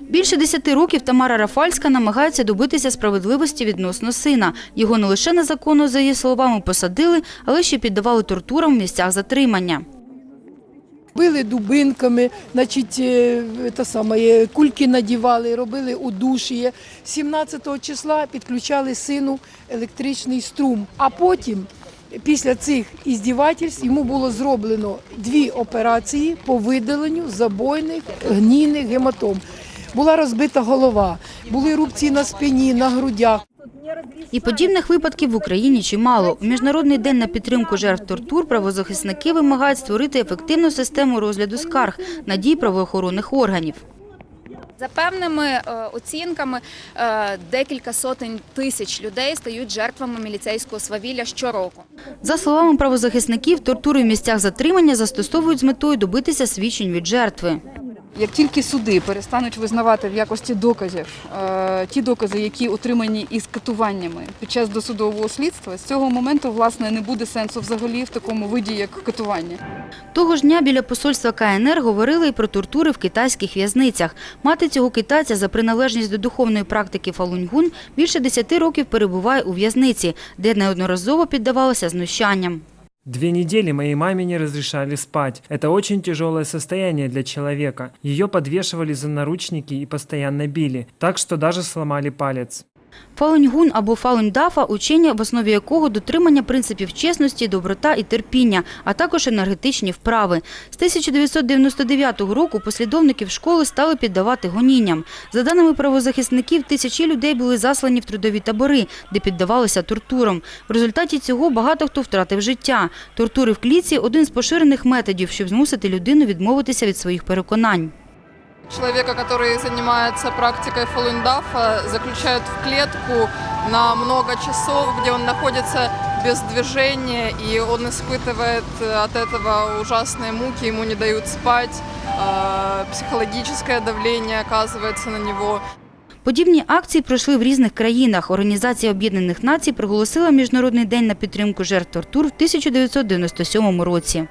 Більше десяти років Тамара Рафальська намагається добитися справедливості відносно сина. Його не лише незаконно, за її словами, посадили, але ще піддавали тортурам в місцях затримання. Били дубинками, значить, е, те саме, кульки надівали, робили удуш'я. 17 числа підключали сину електричний струм. А потім, після цих іздівательств, йому було зроблено дві операції по видаленню забойних гнійних гематом. Була розбита голова, були рубці на спині, на грудях. І подібних випадків в Україні чимало. У Міжнародний день на підтримку жертв тортур правозахисники вимагають створити ефективну систему розгляду скарг на дії правоохоронних органів. За певними е, оцінками, е, декілька сотень тисяч людей стають жертвами міліцейського свавілля щороку. За словами правозахисників, тортури в місцях затримання застосовують з метою добитися свідчень від жертви. Як тільки суди перестануть визнавати в якості доказів е, ті докази, які отримані із катуваннями під час досудового слідства, з цього моменту власне не буде сенсу взагалі в такому виді, як катування. Того ж дня біля посольства КНР говорили і про тортури в китайських в'язницях. Мати цього китайця за приналежність до духовної практики Фалуньгун більше 10 років перебуває у в'язниці, де неодноразово піддавалася знущанням. Две недели моей маме не разрешали спать. Это очень тяжелое состояние для человека. Ее подвешивали за наручники и постоянно били, так что даже сломали палец. Фалуньгун або фалуньдафа – учення, в основі якого дотримання принципів чесності, доброта і терпіння, а також енергетичні вправи. З 1999 року послідовників школи стали піддавати гонінням. За даними правозахисників, тисячі людей були заслані в трудові табори, де піддавалися тортурам. В результаті цього багато хто втратив життя. Тортури в клітці – один з поширених методів, щоб змусити людину відмовитися від своїх переконань. Человека, который занимается практикой фалундафа, заключают в клетку на много часов, где он находится без движения, и он испытывает от этого ужасные муки, ему не дают спать, э, психологическое давление оказывается на него. Подібні акції пройшли в різних країнах. Організація Об'єднаних Націй проголосила Міжнародний день на підтримку жертв тортур в 1997 році.